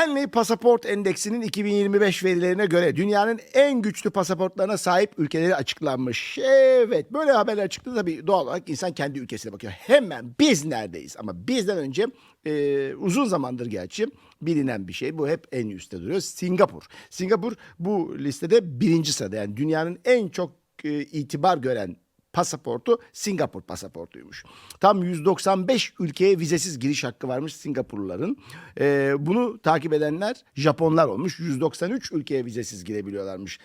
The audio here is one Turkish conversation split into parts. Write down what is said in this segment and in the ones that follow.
Stanley Pasaport Endeksinin 2025 verilerine göre dünyanın en güçlü pasaportlarına sahip ülkeleri açıklanmış. Evet böyle haberler çıktı tabii doğal olarak insan kendi ülkesine bakıyor. Hemen biz neredeyiz ama bizden önce e, uzun zamandır gerçi bilinen bir şey. Bu hep en üstte duruyor. Singapur. Singapur bu listede birinci sırada yani dünyanın en çok e, itibar gören pasaportu Singapur pasaportuymuş. Tam 195 ülkeye vizesiz giriş hakkı varmış Singapurluların. Ee, bunu takip edenler Japonlar olmuş. 193 ülkeye vizesiz girebiliyorlarmış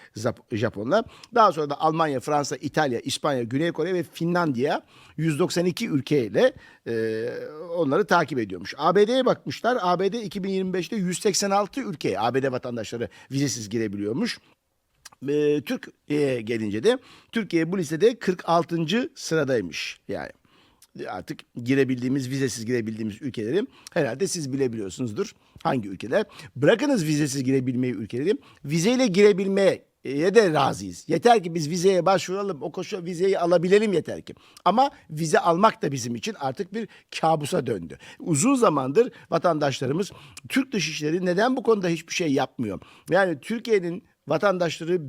Japonlar. Daha sonra da Almanya, Fransa, İtalya, İspanya, Güney Kore ve Finlandiya 192 ülkeyle e, onları takip ediyormuş. ABD'ye bakmışlar. ABD 2025'te 186 ülkeye ABD vatandaşları vizesiz girebiliyormuş. Ee, Türkiye'ye gelince de Türkiye bu listede 46. sıradaymış yani. Artık girebildiğimiz, vizesiz girebildiğimiz ülkeleri herhalde siz bilebiliyorsunuzdur. Hangi ülkeler? Bırakınız vizesiz girebilmeyi ülkeleri, vizeyle girebilmeye de razıyız. Yeter ki biz vizeye başvuralım, o koşu vizeyi alabilelim yeter ki. Ama vize almak da bizim için artık bir kabusa döndü. Uzun zamandır vatandaşlarımız Türk Dışişleri neden bu konuda hiçbir şey yapmıyor? Yani Türkiye'nin vatandaşları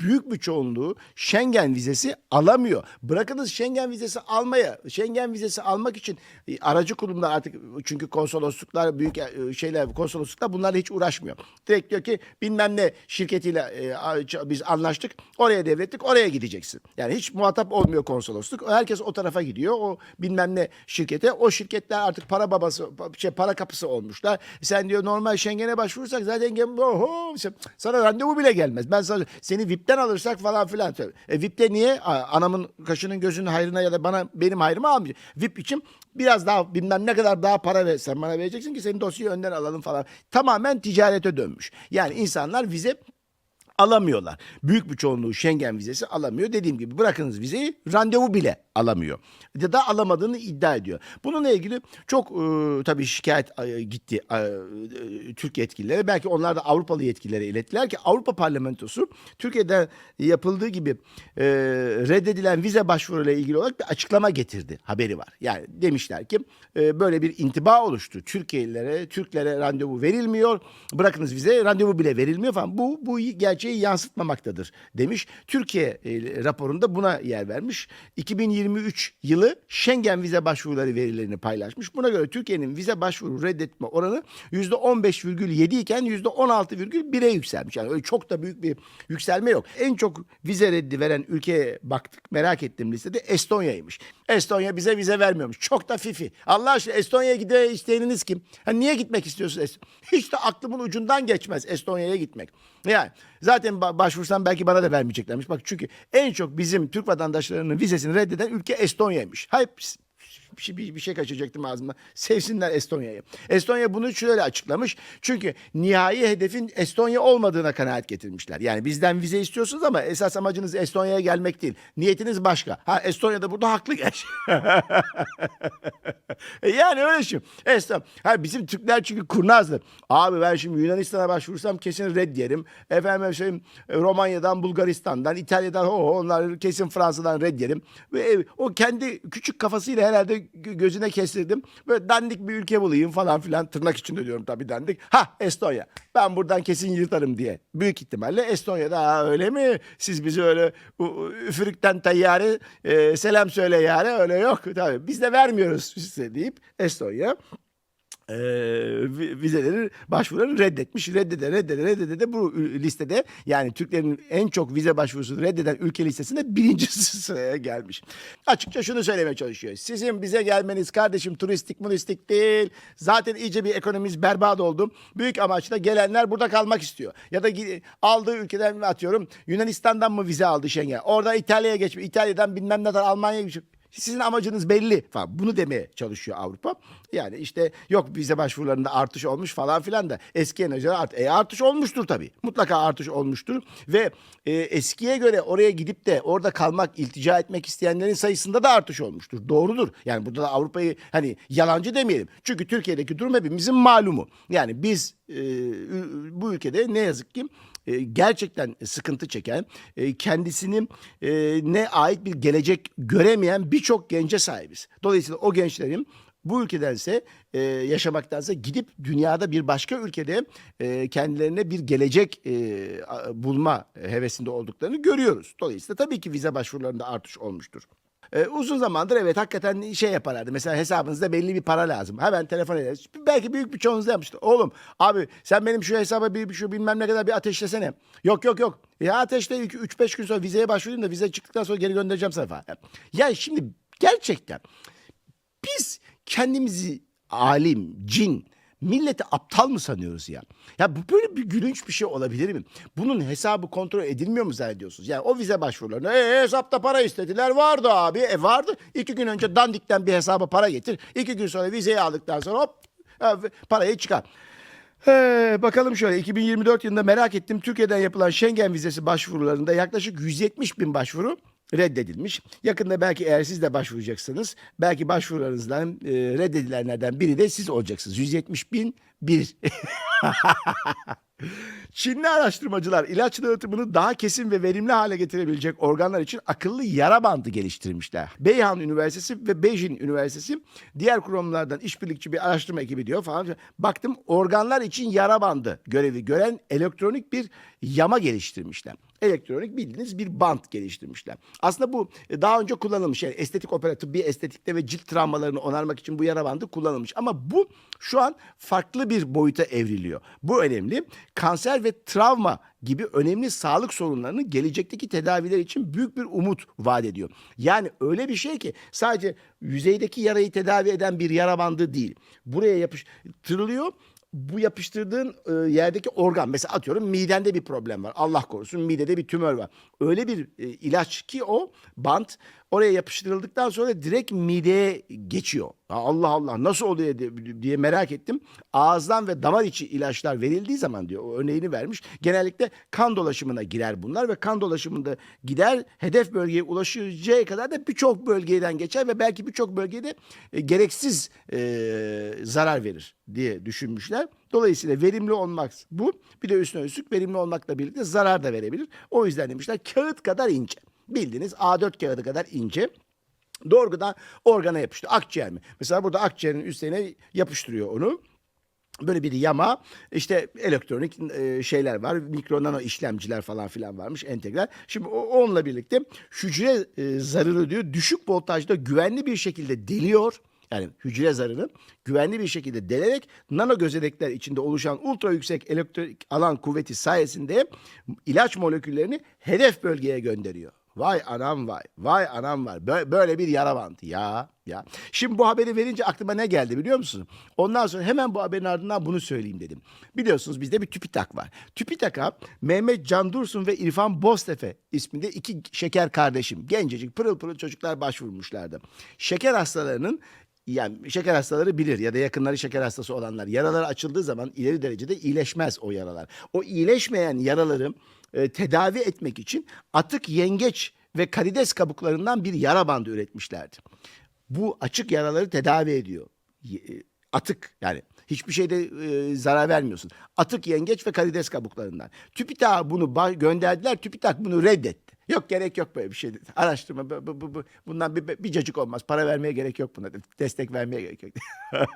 büyük bir çoğunluğu Schengen vizesi alamıyor. Bırakınız Schengen vizesi almaya. Schengen vizesi almak için e, aracı kurumlar artık çünkü konsolosluklar büyük e, şeyler konsolosluklar bunlarla hiç uğraşmıyor. Direkt diyor ki bilmem ne şirketiyle e, biz anlaştık. Oraya devrettik. Oraya gideceksin. Yani hiç muhatap olmuyor konsolosluk. Herkes o tarafa gidiyor. O bilmem ne şirkete. O şirketler artık para babası şey para kapısı olmuşlar. Sen diyor normal Schengen'e başvurursak zaten oho, sana randevu bile gelmez. Ben sana seni VIP'ten alırsak falan filan. E, VIP'te niye? Anamın kaşının gözünün hayrına ya da bana benim hayrıma almayacak. VIP için biraz daha bilmem ne kadar daha para ver, sen bana vereceksin ki senin dosyayı önden alalım falan. Tamamen ticarete dönmüş. Yani insanlar vize alamıyorlar. Büyük bir çoğunluğu Schengen vizesi alamıyor. Dediğim gibi bırakınız vizeyi randevu bile alamıyor. Ya da alamadığını iddia ediyor. Bununla ilgili çok e, tabii şikayet e, gitti e, e, Türk yetkililere. Belki onlar da Avrupalı yetkililere ilettiler ki Avrupa Parlamentosu Türkiye'de yapıldığı gibi e, reddedilen vize başvuruyla ilgili olarak bir açıklama getirdi. Haberi var. Yani demişler ki e, böyle bir intiba oluştu. Türkiye'lilere, Türklere randevu verilmiyor. Bırakınız vize randevu bile verilmiyor falan. Bu bu gerçeği yansıtmamaktadır demiş. Türkiye e, raporunda buna yer vermiş. 2023 yılı Schengen vize başvuruları verilerini paylaşmış. Buna göre Türkiye'nin vize başvuru reddetme oranı %15,7 iken %16,1'e yükselmiş. Yani öyle çok da büyük bir yükselme yok. En çok vize reddi veren ülkeye baktık. Merak ettiğim listede Estonya'ymış. Estonya bize vize vermiyormuş. Çok da fifi. Allah aşkına Estonya'ya gide isteyeniniz kim? Ha, niye gitmek istiyorsun? Est- Hiç de aklımın ucundan geçmez Estonya'ya gitmek. Yani zaten ba- başvursam belki bana da vermeyeceklermiş. Bak çünkü en çok bizim Türk vatandaşlarının vizesini reddeden ülke Estonya'ymış. Hayır şey, bir, bir şey kaçıracaktım ağzıma. Sevsinler Estonya'yı. Estonya bunu şöyle açıklamış. Çünkü nihai hedefin Estonya olmadığına kanaat getirmişler. Yani bizden vize istiyorsunuz ama esas amacınız Estonya'ya gelmek değil. Niyetiniz başka. Ha Estonya da burada haklı gerçi. E yani öyle şey. Eston. Ha bizim Türkler çünkü kurnazdır. Abi ben şimdi Yunanistan'a başvursam kesin red yerim. Efendim söyleyeyim Romanya'dan, Bulgaristan'dan, İtalya'dan o onlar kesin Fransa'dan red yerim. Ve o kendi küçük kafasıyla herhalde gözüne kestirdim. Böyle dandik bir ülke bulayım falan filan tırnak içinde diyorum tabii dandik. Ha Estonya. Ben buradan kesin yırtarım diye. Büyük ihtimalle Estonya'da ha, öyle mi? Siz bizi öyle üfürükten tayyare e, selam söyle yani öyle yok. Tabii biz de vermiyoruz size deyip Estonya e, vi- vizeleri başvuruları reddetmiş. Reddede reddede reddede de bu listede yani Türklerin en çok vize başvurusunu reddeden ülke listesinde birinci sıraya gelmiş. Açıkça şunu söylemeye çalışıyor. Sizin bize gelmeniz kardeşim turistik muristik değil. Zaten iyice bir ekonomimiz berbat oldu. Büyük amaçla gelenler burada kalmak istiyor. Ya da aldığı ülkeden atıyorum Yunanistan'dan mı vize aldı Schengen? Orada İtalya'ya geçmiş. İtalya'dan bilmem ne kadar Almanya'ya geçmiş. Sizin amacınız belli falan. Bunu demeye çalışıyor Avrupa. Yani işte yok vize başvurularında artış olmuş falan filan da eskiye göre art e, artış olmuştur tabii. Mutlaka artış olmuştur ve e, eskiye göre oraya gidip de orada kalmak, iltica etmek isteyenlerin sayısında da artış olmuştur. Doğrudur. Yani burada da Avrupa'yı hani yalancı demeyelim. Çünkü Türkiye'deki durum hepimizin malumu. Yani biz e, bu ülkede ne yazık ki e, gerçekten sıkıntı çeken, e, kendisinin e, ne ait bir gelecek göremeyen birçok gence sahibiz. Dolayısıyla o gençlerin bu ülkedense e, yaşamaktansa gidip dünyada bir başka ülkede kendilerine bir gelecek bulma hevesinde olduklarını görüyoruz. Dolayısıyla tabii ki vize başvurularında artış olmuştur. Ee, uzun zamandır evet hakikaten şey yaparlardı. Mesela hesabınızda belli bir para lazım. Hemen telefon ederiz. Belki büyük bir çoğunuzda yapmıştır. Oğlum abi sen benim şu hesaba bir şu bilmem ne kadar bir ateşlesene. Yok yok yok. Ya ateşle 3-5 gün sonra vizeye başvurayım da vize çıktıktan sonra geri göndereceğim sana falan. Ya şimdi gerçekten biz kendimizi alim, cin, milleti aptal mı sanıyoruz ya? Ya bu böyle bir gülünç bir şey olabilir mi? Bunun hesabı kontrol edilmiyor mu zannediyorsunuz? Yani o vize başvurularına e, hesapta para istediler vardı abi. E vardı. İki gün önce dandikten bir hesaba para getir. İki gün sonra vizeyi aldıktan sonra hop e, parayı çıkar. Ee, bakalım şöyle 2024 yılında merak ettim Türkiye'den yapılan Schengen vizesi başvurularında yaklaşık 170 bin başvuru reddedilmiş. Yakında belki eğer siz de başvuracaksınız belki başvurularınızdan e, reddedilenlerden biri de siz olacaksınız. 170 bin bir. Çinli araştırmacılar ilaç dağıtımını daha kesin ve verimli hale getirebilecek organlar için akıllı yara bandı geliştirmişler. Beyhan Üniversitesi ve Beijing Üniversitesi diğer kurumlardan işbirlikçi bir araştırma ekibi diyor falan. Baktım organlar için yara bandı görevi gören elektronik bir yama geliştirmişler. Elektronik bildiğiniz bir bant geliştirmişler. Aslında bu e, daha önce kullanılmış. Yani estetik opera, tıbbi estetikte ve cilt travmalarını onarmak için bu yara bandı kullanılmış. Ama bu şu an farklı bir boyuta evriliyor. Bu önemli. Kanser ve travma gibi önemli sağlık sorunlarını gelecekteki tedaviler için büyük bir umut vaat ediyor. Yani öyle bir şey ki sadece yüzeydeki yarayı tedavi eden bir yara bandı değil. Buraya yapıştırılıyor bu yapıştırdığın e, yerdeki organ mesela atıyorum midende bir problem var. Allah korusun midede bir tümör var. Öyle bir e, ilaç ki o bant oraya yapıştırıldıktan sonra direkt mideye geçiyor. Allah Allah nasıl oluyor diye merak ettim. Ağızdan ve damar içi ilaçlar verildiği zaman diyor o örneğini vermiş. Genellikle kan dolaşımına girer bunlar ve kan dolaşımında gider hedef bölgeye ulaşacağı kadar da birçok bölgeden geçer ve belki birçok bölgede e, gereksiz e, zarar verir diye düşünmüşler. Dolayısıyla verimli olmak bu. Bir de üstüne üstlük verimli olmakla birlikte zarar da verebilir. O yüzden demişler kağıt kadar ince. Bildiğiniz A4 kağıdı kadar ince. Doğrudan organa yapıştı. Akciğer mi? Mesela burada akciğerin üstüne yapıştırıyor onu. Böyle bir yama işte elektronik e, şeyler var mikro nano işlemciler falan filan varmış entegral. Şimdi o, onunla birlikte hücre e, diyor düşük voltajda güvenli bir şekilde deliyor. Yani hücre zarını güvenli bir şekilde delerek nano gözenekler içinde oluşan ultra yüksek elektrik alan kuvveti sayesinde ilaç moleküllerini hedef bölgeye gönderiyor. Vay anam vay. Vay anam var. Bö- Böyle bir yara bandı. Ya ya. Şimdi bu haberi verince aklıma ne geldi biliyor musun? Ondan sonra hemen bu haberin ardından bunu söyleyeyim dedim. Biliyorsunuz bizde bir TÜBİTAK var. TÜBİTAK'a Mehmet Can Dursun ve İrfan Boztepe isminde iki şeker kardeşim, gencecik pırıl pırıl çocuklar başvurmuşlardı. Şeker hastalarının yani şeker hastaları bilir ya da yakınları şeker hastası olanlar yaraları açıldığı zaman ileri derecede iyileşmez o yaralar. O iyileşmeyen yaraları e, tedavi etmek için atık yengeç ve karides kabuklarından bir yara bandı üretmişlerdi. Bu açık yaraları tedavi ediyor. E, Atık yani hiçbir şeyde e, zarar vermiyorsun. Atık yengeç ve karides kabuklarından. TÜBİTAK'a bunu gönderdiler. TÜBİTAK bunu reddetti. Yok gerek yok böyle bir şey dedi. Araştırma bu, bu, bu- bundan bir, bir cacık olmaz. Para vermeye gerek yok buna dedi. Destek vermeye gerek yok.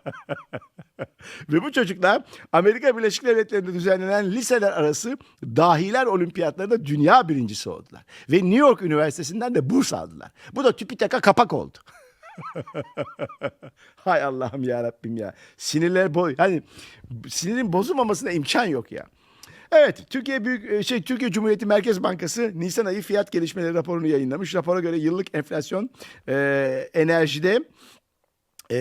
Ve bu çocuklar Amerika Birleşik Devletleri'nde düzenlenen liseler arası dahiler olimpiyatlarında dünya birincisi oldular. Ve New York Üniversitesi'nden de burs aldılar. Bu da TÜBİTAK'a kapak oldu. Hay Allah'ım ya Rabbim ya. Sinirler boy. Hani sinirin bozulmamasına imkan yok ya. Evet, Türkiye Büyük e, şey Türkiye Cumhuriyeti Merkez Bankası Nisan ayı fiyat gelişmeleri raporunu yayınlamış. Rapora göre yıllık enflasyon e, enerjide e,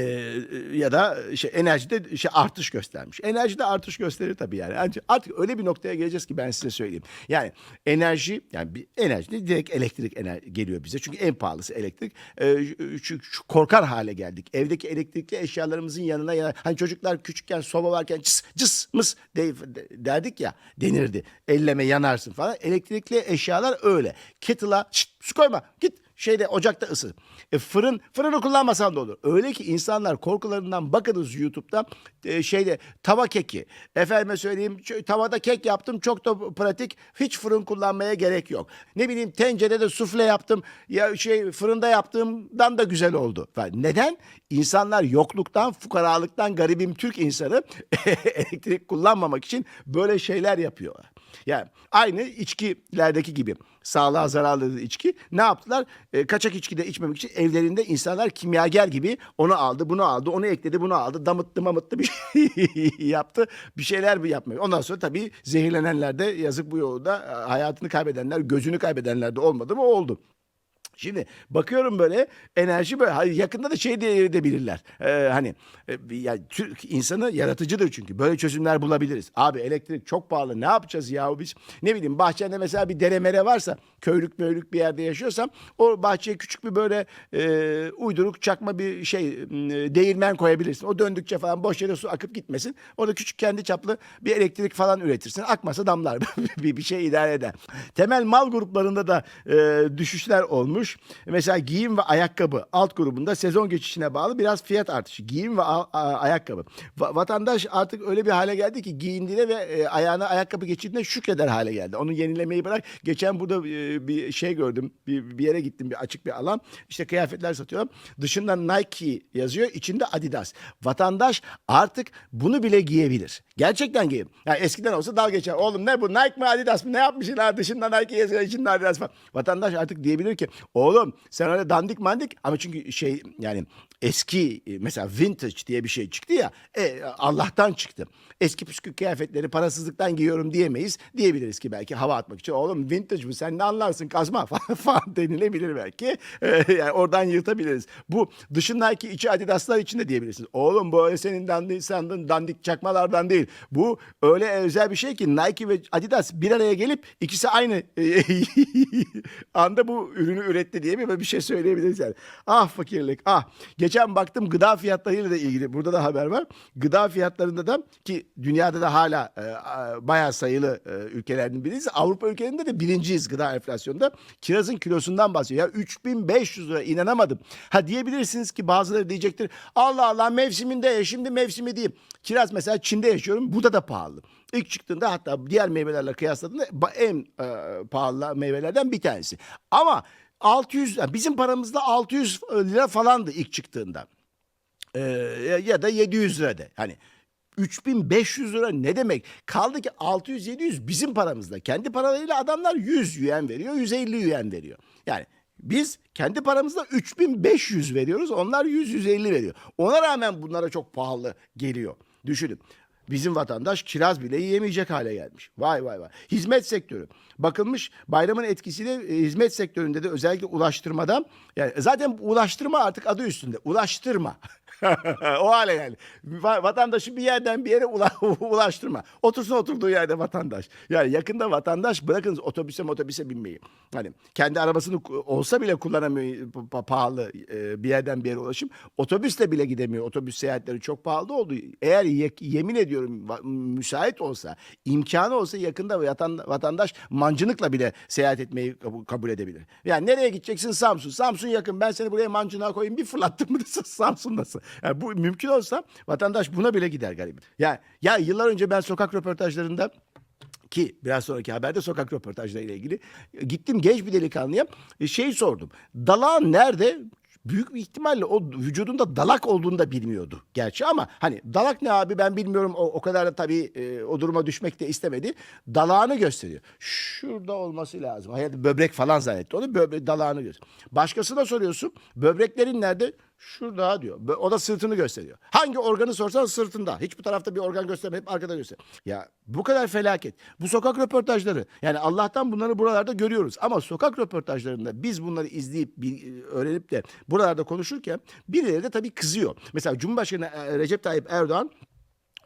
ya da şey enerjide şey artış göstermiş. Enerjide artış gösterir tabii yani. Artık, artık öyle bir noktaya geleceğiz ki ben size söyleyeyim. Yani enerji yani bir enerji direkt elektrik ener geliyor bize. Çünkü en pahalısı elektrik. E, şu korkar hale geldik. Evdeki elektrikli eşyalarımızın yanına ya hani çocuklar küçükken soba varken cıs cıs mıs de, de- derdik ya denirdi. Elleme yanarsın falan. Elektrikli eşyalar öyle. Kettle'a "Şşt, su koyma git şeyde ocakta ısı. E, fırın fırını kullanmasan da olur. Öyle ki insanlar korkularından bakınız YouTube'da e, şeyde tava keki. Efendime söyleyeyim tavada kek yaptım çok da pratik. Hiç fırın kullanmaya gerek yok. Ne bileyim tencerede sufle yaptım. Ya şey fırında yaptığımdan da güzel oldu. Neden? İnsanlar yokluktan, fukaralıktan garibim Türk insanı elektrik kullanmamak için böyle şeyler yapıyorlar. Yani aynı içkilerdeki gibi sağlığa zararlı içki ne yaptılar? E, kaçak içki de içmemek için evlerinde insanlar kimyager gibi onu aldı, bunu aldı, onu ekledi, bunu aldı, damıttı mamıttı bir şey yaptı. Bir şeyler bir yapmıyor. Ondan sonra tabii zehirlenenler de yazık bu yolda e, hayatını kaybedenler, gözünü kaybedenler de olmadı mı? Oldu. Şimdi bakıyorum böyle enerji böyle yakında da şey diye edebilirler. Ee, hani e, ya Türk insanı yaratıcıdır çünkü böyle çözümler bulabiliriz. Abi elektrik çok pahalı ne yapacağız ya biz? Ne bileyim bahçende mesela bir dere mere varsa köylük möylük bir yerde yaşıyorsam o bahçeye küçük bir böyle e, uyduruk çakma bir şey e, değirmen koyabilirsin. O döndükçe falan boş yere su akıp gitmesin. Orada küçük kendi çaplı bir elektrik falan üretirsin. Akmasa damlar bir, bir şey idare eder. Temel mal gruplarında da e, düşüşler olmuş. Mesela giyim ve ayakkabı alt grubunda sezon geçişine bağlı biraz fiyat artışı. Giyim ve ayakkabı. Va- vatandaş artık öyle bir hale geldi ki giyindiğine ve e, ayağına ayakkabı geçirdiğine şükreder hale geldi. Onu yenilemeyi bırak. Geçen burada e, bir şey gördüm. Bir, bir yere gittim bir açık bir alan. İşte kıyafetler satıyorlar. Dışında Nike yazıyor. içinde Adidas. Vatandaş artık bunu bile giyebilir. Gerçekten giyin. Yani eskiden olsa dalga geçer. Oğlum ne bu Nike mi Adidas mı? Ne yapmışlar dışında Nike yazıyor içinde Adidas falan. Vatandaş artık diyebilir ki oğlum sen öyle dandik mandik ama çünkü şey yani eski e, mesela vintage diye bir şey çıktı ya e, Allah'tan çıktı. Eski püskü kıyafetleri parasızlıktan giyiyorum diyemeyiz. Diyebiliriz ki belki hava atmak için. Oğlum vintage bu sen ne anlarsın kazma falan, denilebilir belki. E, yani oradan yırtabiliriz. Bu dışındaki içi Adidaslar için de diyebilirsiniz. Oğlum bu öyle senin dandik sandın dandik çakmalardan değil. Bu öyle özel bir şey ki Nike ve Adidas bir araya gelip ikisi aynı e, anda bu ürünü üretti diye bir bir şey söyleyebiliriz yani. Ah fakirlik ah. Geçen baktım gıda fiyatlarıyla da ilgili burada da haber var. Gıda fiyatlarında da ki dünyada da hala e, bayağı sayılı e, ülkelerden biriyiz. Avrupa ülkelerinde de birinciyiz gıda enflasyonunda. Kirazın kilosundan bahsediyor. Ya 3500 lira inanamadım. Ha diyebilirsiniz ki bazıları diyecektir. Allah Allah mevsiminde ya şimdi mevsimi değil. Kiraz mesela Çin'de yaşıyorum. Burada da pahalı. İlk çıktığında hatta diğer meyvelerle kıyasladığında en e, pahalı meyvelerden bir tanesi. Ama 600 yani bizim paramızda 600 lira falandı ilk çıktığında. Ee, ya da 700 lira de. Hani 3500 lira ne demek? Kaldı ki 600-700 bizim paramızda. Kendi paralarıyla adamlar 100 yuan veriyor, 150 yuan veriyor. Yani biz kendi paramızda 3500 veriyoruz, onlar 100-150 veriyor. Ona rağmen bunlara çok pahalı geliyor. Düşünün. Bizim vatandaş kiraz bile yiyemeyecek hale gelmiş. Vay vay vay. Hizmet sektörü. Bakılmış bayramın etkisiyle e, hizmet sektöründe de özellikle ulaştırmada yani zaten ulaştırma artık adı üstünde. Ulaştırma. o hale. Va- Vatandaşı bir yerden bir yere ula- ulaştırma. Otursun oturduğu yerde vatandaş. Yani yakında vatandaş bırakınız otobüse otobüse binmeyi. Hani kendi arabasını olsa bile kullanamıyor pa- pahalı e, bir yerden bir yere ulaşım. Otobüsle bile gidemiyor. Otobüs seyahatleri çok pahalı oldu. Eğer ye- yemin ediyorum müsait olsa, imkanı olsa yakında vatan- vatandaş mancınıkla bile seyahat etmeyi kabul, edebilir. Yani nereye gideceksin? Samsun. Samsun yakın. Ben seni buraya mancınığa koyayım. Bir fırlattım mı Samsun'dasın. Yani bu mümkün olsa vatandaş buna bile gider garip. Ya ya yıllar önce ben sokak röportajlarında ki biraz sonraki haberde sokak röportajlarıyla ilgili gittim genç bir delikanlıya e, şey sordum. Dalağın nerede? Büyük bir ihtimalle o vücudunda dalak olduğunu da bilmiyordu gerçi ama hani dalak ne abi ben bilmiyorum o, o kadar da tabii e, o duruma düşmek de istemedi. Dalağını gösteriyor. Şurada olması lazım. Hayat böbrek falan zannetti onu böbrek dalağını gösteriyor. Başkasına soruyorsun böbreklerin nerede? Şurada diyor. O da sırtını gösteriyor. Hangi organı sorsan sırtında. Hiç bu tarafta bir organ göstermiyor. Hep arkada gösteriyor. Ya bu kadar felaket. Bu sokak röportajları. Yani Allah'tan bunları buralarda görüyoruz. Ama sokak röportajlarında biz bunları izleyip bir- öğrenip de buralarda konuşurken birileri de tabii kızıyor. Mesela Cumhurbaşkanı e, Recep Tayyip Erdoğan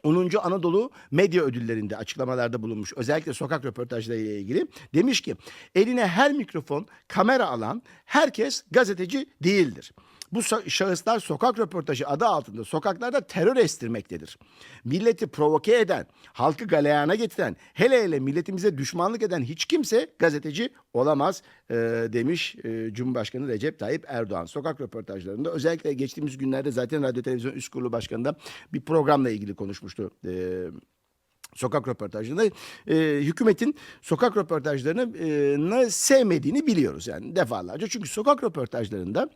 10. Anadolu Medya Ödülleri'nde açıklamalarda bulunmuş. Özellikle sokak röportajları ile ilgili. Demiş ki eline her mikrofon, kamera alan herkes gazeteci değildir. Bu şahıslar sokak röportajı adı altında sokaklarda terör estirmektedir. Milleti provoke eden, halkı galeyana getiren, hele hele milletimize düşmanlık eden hiç kimse gazeteci olamaz e, demiş e, Cumhurbaşkanı Recep Tayyip Erdoğan. Sokak röportajlarında özellikle geçtiğimiz günlerde zaten Radyo Televizyon Üst Kurulu Başkanı'nda bir programla ilgili konuşmuştu. E, sokak röportajlarında e, hükümetin sokak röportajlarını e, sevmediğini biliyoruz yani defalarca. Çünkü sokak röportajlarında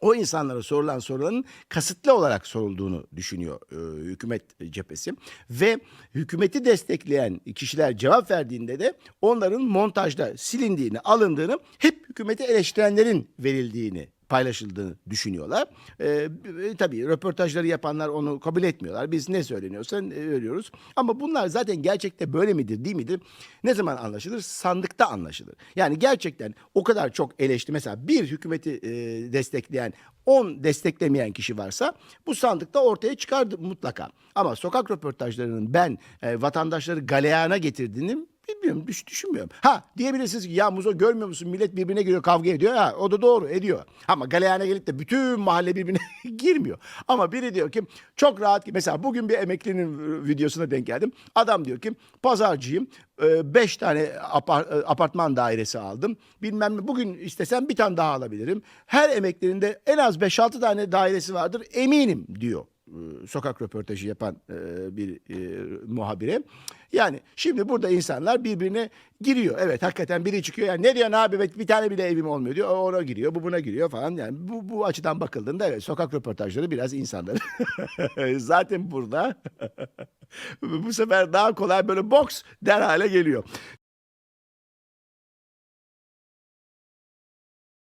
o insanlara sorulan soruların kasıtlı olarak sorulduğunu düşünüyor e, hükümet cephesi. Ve hükümeti destekleyen kişiler cevap verdiğinde de onların montajda silindiğini, alındığını, hep hükümeti eleştirenlerin verildiğini paylaşıldığını düşünüyorlar. Ee, e, tabii röportajları yapanlar onu kabul etmiyorlar. Biz ne söyleniyorsa e, veriyoruz. Ama bunlar zaten gerçekte böyle midir değil midir? Ne zaman anlaşılır? Sandıkta anlaşılır. Yani gerçekten o kadar çok eleştiri mesela bir hükümeti e, destekleyen 10 desteklemeyen kişi varsa bu sandıkta ortaya çıkardı mutlaka. Ama sokak röportajlarının ben e, vatandaşları galeyana getirdiğini Bilmiyorum, düş, düşünmüyorum. Ha diyebilirsiniz ki ya Muzo görmüyor musun millet birbirine giriyor kavga ediyor. Ha o da doğru ediyor. Ama galeyana gelip de bütün mahalle birbirine girmiyor. Ama biri diyor ki çok rahat ki mesela bugün bir emeklinin videosuna denk geldim. Adam diyor ki pazarcıyım. e, Beş tane e, apartman dairesi aldım. Bilmem ne bugün istesem bir tane daha alabilirim. Her emeklinin de en az 5-6 tane dairesi vardır eminim diyor sokak röportajı yapan e, bir e, muhabire. Yani şimdi burada insanlar birbirine giriyor. Evet hakikaten biri çıkıyor yani ne diyorsun abi bir tane bile evim olmuyor diyor. O ona giriyor bu buna giriyor falan. Yani bu, bu açıdan bakıldığında evet sokak röportajları biraz insanları zaten burada bu sefer daha kolay böyle boks der hale geliyor.